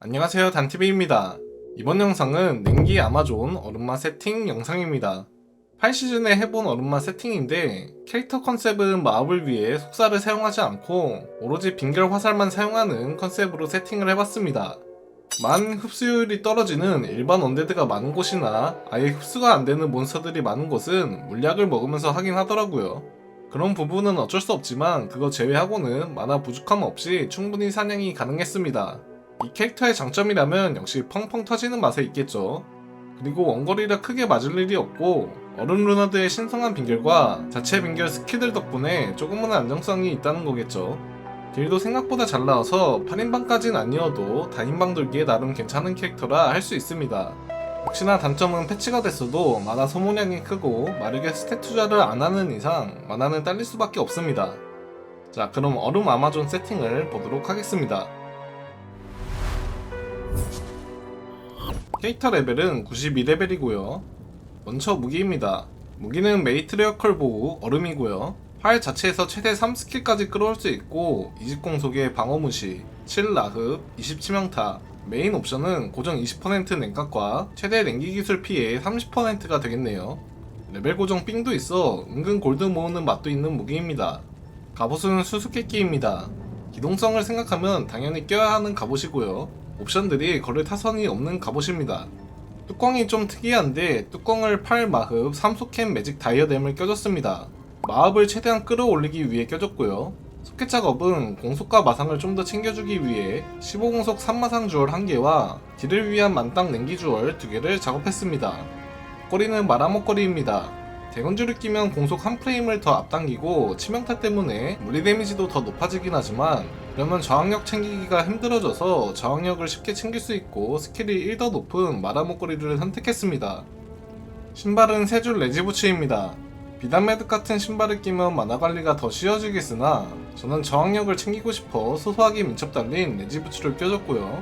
안녕하세요 단티비입니다. 이번 영상은 냉기 아마존 얼음맛 세팅 영상입니다. 8시즌에 해본 얼음맛 세팅인데 캐릭터 컨셉은 마법을 위해 속살을 사용하지 않고 오로지 빙결 화살만 사용하는 컨셉으로 세팅을 해봤습니다. 만 흡수율이 떨어지는 일반 언데드가 많은 곳이나 아예 흡수가 안 되는 몬스터들이 많은 곳은 물약을 먹으면서 하긴 하더라고요. 그런 부분은 어쩔 수 없지만 그거 제외하고는 만화 부족함 없이 충분히 사냥이 가능했습니다. 이 캐릭터의 장점이라면 역시 펑펑 터지는 맛에 있겠죠. 그리고 원거리라 크게 맞을 일이 없고 얼음 루나드의 신성한 빙결과 자체 빙결 스킬들 덕분에 조금은 안정성이 있다는 거겠죠. 딜도 생각보다 잘 나와서 8인방까진 아니어도 다인방 돌기에 나름 괜찮은 캐릭터라 할 수 있습니다. 역시나 단점은 패치가 됐어도 만화 소모량이 크고 마르게 스탯 투자를 안 하는 이상 만화는 딸릴 수밖에 없습니다. 자 그럼 얼음 아마존 세팅을 보도록 하겠습니다. 캐릭터 레벨은 92레벨이고요. 먼저 무기입니다. 무기는 메이트리어컬 보호 얼음이고요. 활 자체에서 최대 3스킬까지 끌어올 수 있고 이직공속의 방어무시, 7라흡, 27명타 메인 옵션은 고정 20% 냉각과 최대 냉기 기술 피해 30%가 되겠네요. 레벨 고정 삥도 있어 은근 골드 모으는 맛도 있는 무기입니다. 갑옷은 수수께끼입니다. 기동성을 생각하면 당연히 껴야 하는 갑옷이고요. 옵션들이 거래 타선이 없는 갑옷입니다. 뚜껑이 좀 특이한데 뚜껑을 8마흡 3소캔 매직 다이어뎀을 껴줬습니다. 마흡을 최대한 끌어올리기 위해 껴줬고요. 소켓 작업은 공속과 마상을 좀 더 챙겨주기 위해 15공속 3마상 주얼 1개와 딜을 위한 만땅 냉기 주얼 2개를 작업했습니다. 꼬리는 마라목걸이입니다. 대건줄을 끼면 공속 한 프레임을 더 앞당기고 치명타 때문에 물리 데미지도 더 높아지긴 하지만 그러면 저항력 챙기기가 힘들어져서 저항력을 쉽게 챙길 수 있고 스킬이 1더 높은 마라 목걸이를 선택했습니다. 신발은 세줄 레지부츠입니다. 비단 매듭 같은 신발을 끼면 만화 관리가 더 쉬워지겠으나 저는 저항력을 챙기고 싶어 소소하게 민첩 달린 레지부츠를 껴줬고요.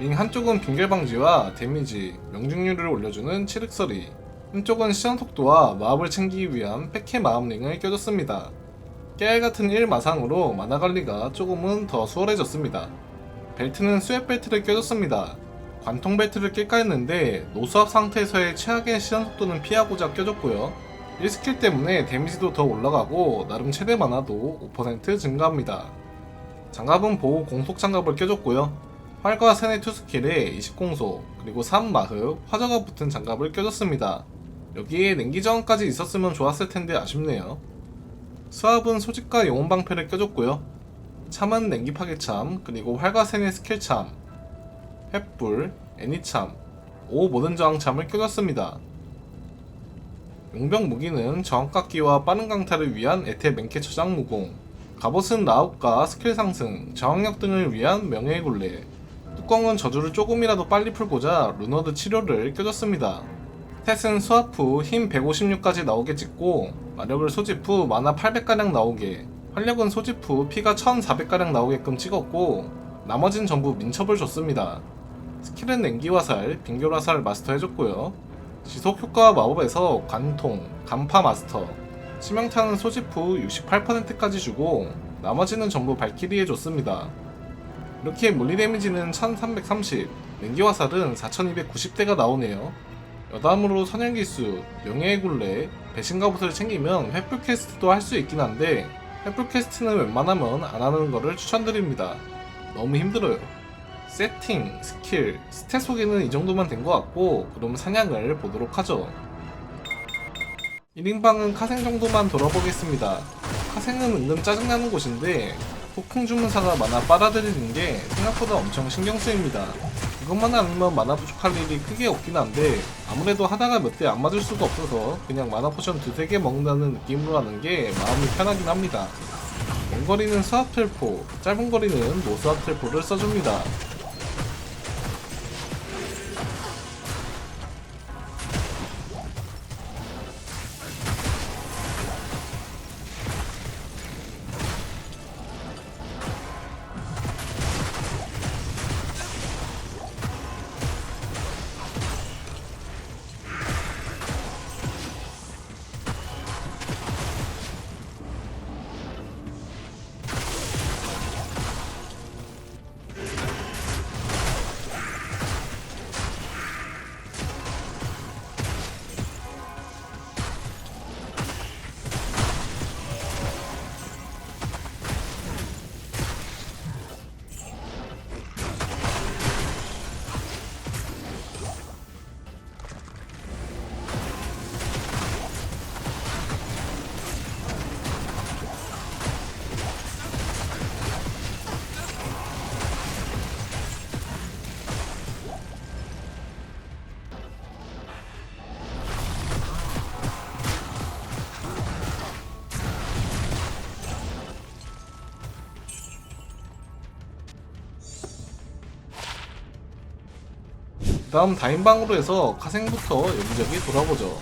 링 한쪽은 빙결 방지와 데미지, 명중률을 올려주는 칠흑서리, 한쪽은 시선 속도와 마법을 챙기기 위한 패케 마법링을 껴줬습니다. 깨알 같은 1마상으로 만화 관리가 조금은 더 수월해졌습니다. 벨트는 스웨 벨트를 껴줬습니다. 관통 벨트를 낄까 했는데 노수압 상태에서의 최악의 시선 속도는 피하고자 껴줬고요. 1스킬 때문에 데미지도 더 올라가고 나름 최대 만화도 5% 증가합니다. 장갑은 보호 공속 장갑을 껴줬고요. 활과 세네 투 스킬에 20공속 그리고 3마흡 화저가 붙은 장갑을 껴줬습니다. 여기에 냉기 저항까지 있었으면 좋았을 텐데 아쉽네요. 수압은 소집과 영혼 방패를 껴줬고요. 참은 냉기 파괴참 그리고 활과 세네 스킬참 횃불 애니참 오 모든 저항참을 껴줬습니다. 용병 무기는 저항깎기와 빠른 강타를 위한 에테 맹캐 저장 무공, 갑옷은 라욱과 스킬 상승, 저항력 등을 위한 명예의 굴레, 뚜껑은 저주를 조금이라도 빨리 풀고자 루너드 치료를 껴줬습니다. 탯은 수압 후힘 156까지 나오게 찍고 마력을 소집 후 만화 800가량 나오게 활력은 소집 후 피가 1400가량 나오게끔 찍었고 나머진 전부 민첩을 줬습니다. 스킬은 냉기화살, 빙결화살 마스터해줬고요. 지속 효과 마법에서 관통, 간파 마스터, 치명타는 소집 후 68%까지 주고 나머지는 전부 발키리에 줬습니다. 이렇게 물리 데미지는 1330, 냉기 화살은 4290대가 나오네요. 여담으로 선열기수, 명예의 굴레, 배신가부스를 챙기면 횃불 퀘스트도 할 수 있긴 한데 횃불 퀘스트는 웬만하면 안 하는 거를 추천드립니다. 너무 힘들어요. 세팅, 스킬, 스탯 소개는 이 정도만 된 것 같고 그럼 사냥을 보도록 하죠. 1인방은 카생 정도만 돌아보겠습니다. 카생은 은근 짜증나는 곳인데 폭풍 주문사가 만화 빨아들이는 게 생각보다 엄청 신경 쓰입니다. 이것만 아니면 만화 부족할 일이 크게 없긴 한데 아무래도 하다가 몇 대 안 맞을 수가 없어서 그냥 만화 포션 두세 개 먹는다는 느낌으로 하는 게 마음이 편하긴 합니다. 먼 거리는 수압 텔포, 짧은 거리는 노수압 텔포를 써줍니다. 다음 다인방으로 해서 카생부터 여기저기 돌아보죠.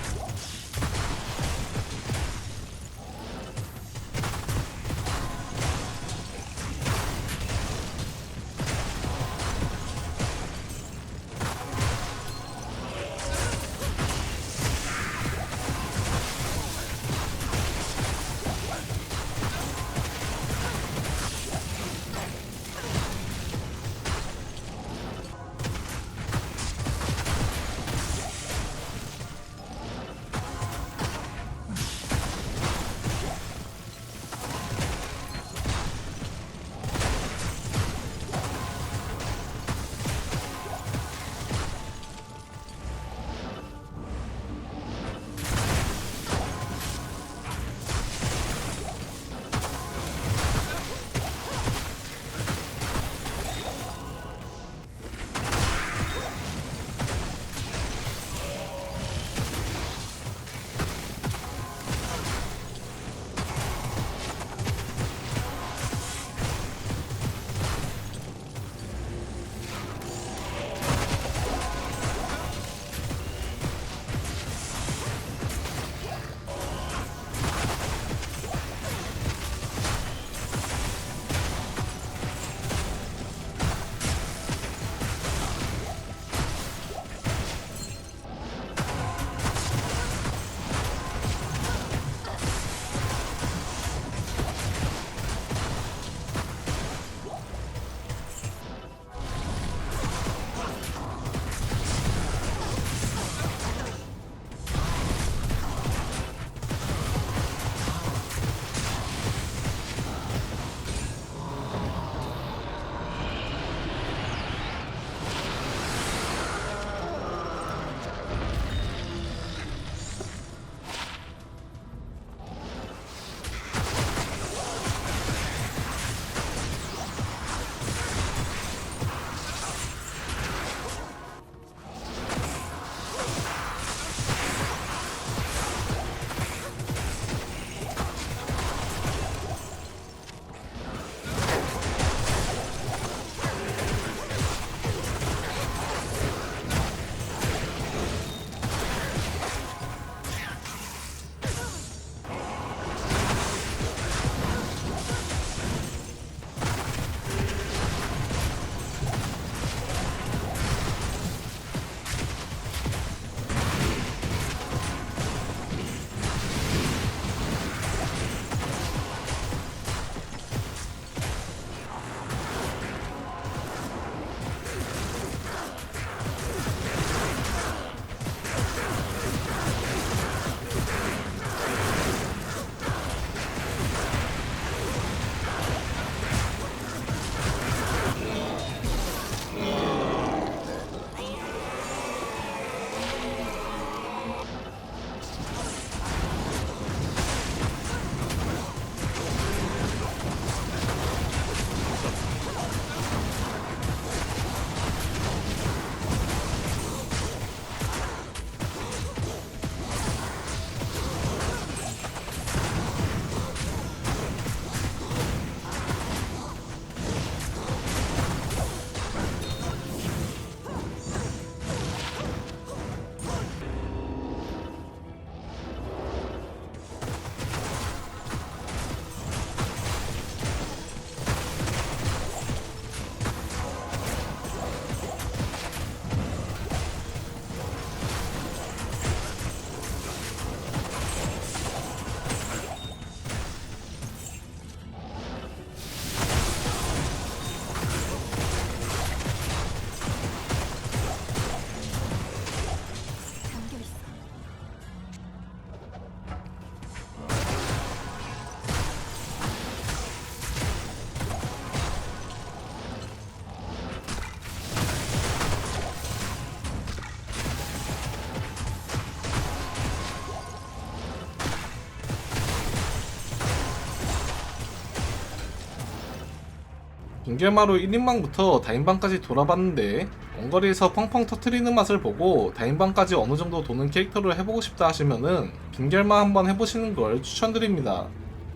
빙결마루 1인방부터 다인방까지 돌아봤는데 원거리에서 펑펑 터트리는 맛을 보고 다인방까지 어느 정도 도는 캐릭터를 해보고 싶다 하시면은 빙결마 한번 해보시는 걸 추천드립니다.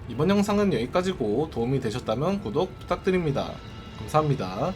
이번 영상은 여기까지고 도움이 되셨다면 구독 부탁드립니다. 감사합니다.